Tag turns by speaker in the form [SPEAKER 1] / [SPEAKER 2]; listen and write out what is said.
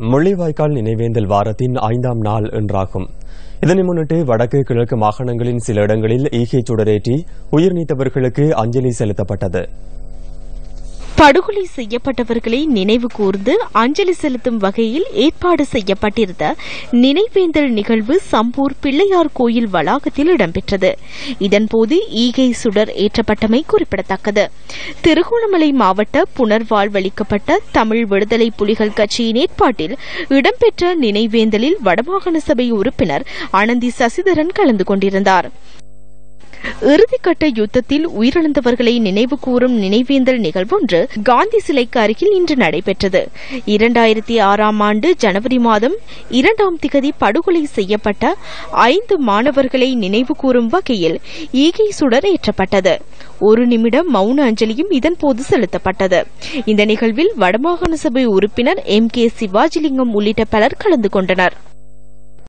[SPEAKER 1] முள்ளிவாய்க்கால் நினைவேந்தல் வாரத்தின் ஐந்தாம் நாள் என்றாகும். இதனை முன்னிட்டு வடக்கு கிழக்கு மாகாணங்களின் சில இடங்களில் ஈகை சுடரேற்றி உயிர் நீத்தவர்களுக்கு அஞ்சலி செலுத்தப்பட்டது.
[SPEAKER 2] படுகொலை செய்யப்பட்டவர்களை நினைவு கூர்ந்து அஞ்சலி செலுத்தும் வகையில் ஏற்பாடு செய்யப்பட்டிருந்த நினைவேந்தல் நிகழ்வு சம்பூர் பிள்ளையார் கோயில் வளாகத்தில் இடம்பெற்றது. இதன்போது ஈகை சுடர் ஏற்றப்பட்டமை குறிப்பிடத்தக்கது. திருகோணமலை மாவட்ட புனர்வாழ்வளிக்கப்பட்ட தமிழ் விடுதலை புலிகள் கட்சியின் ஏற்பாட்டில் இடம்பெற்ற நினைவேந்தலில் வடமாகாண சபை உறுப்பினர் அனந்தி சசிதரன் கலந்து கொண்டிருந்தார். இறுதிக்கட்ட யுத்தத்தில் உயிரிழந்தவர்களை நினைவு கூறும் நினைவேந்தல் நிகழ்வொன்று காந்தி சிலைக்கு அருகில் இன்று நடைபெற்றது. இரண்டாயிரத்தி ஆறாம் ஆண்டு ஜனவரி மாதம் இரண்டாம் திகதி படுகொலை செய்யப்பட்ட ஐந்து மாணவர்களை நினைவு கூறும் வகையில் ஈகை சுடர் ஏற்றப்பட்டது. ஒரு நிமிடம் மௌன அஞ்சலியும் இதன்போது செலுத்தப்பட்டது. இந்த நிகழ்வில் வடமாகாண சபை உறுப்பினர் எம் கே சிவாஜிலிங்கம் உள்ளிட்ட பலர் கலந்து கொண்டனர்.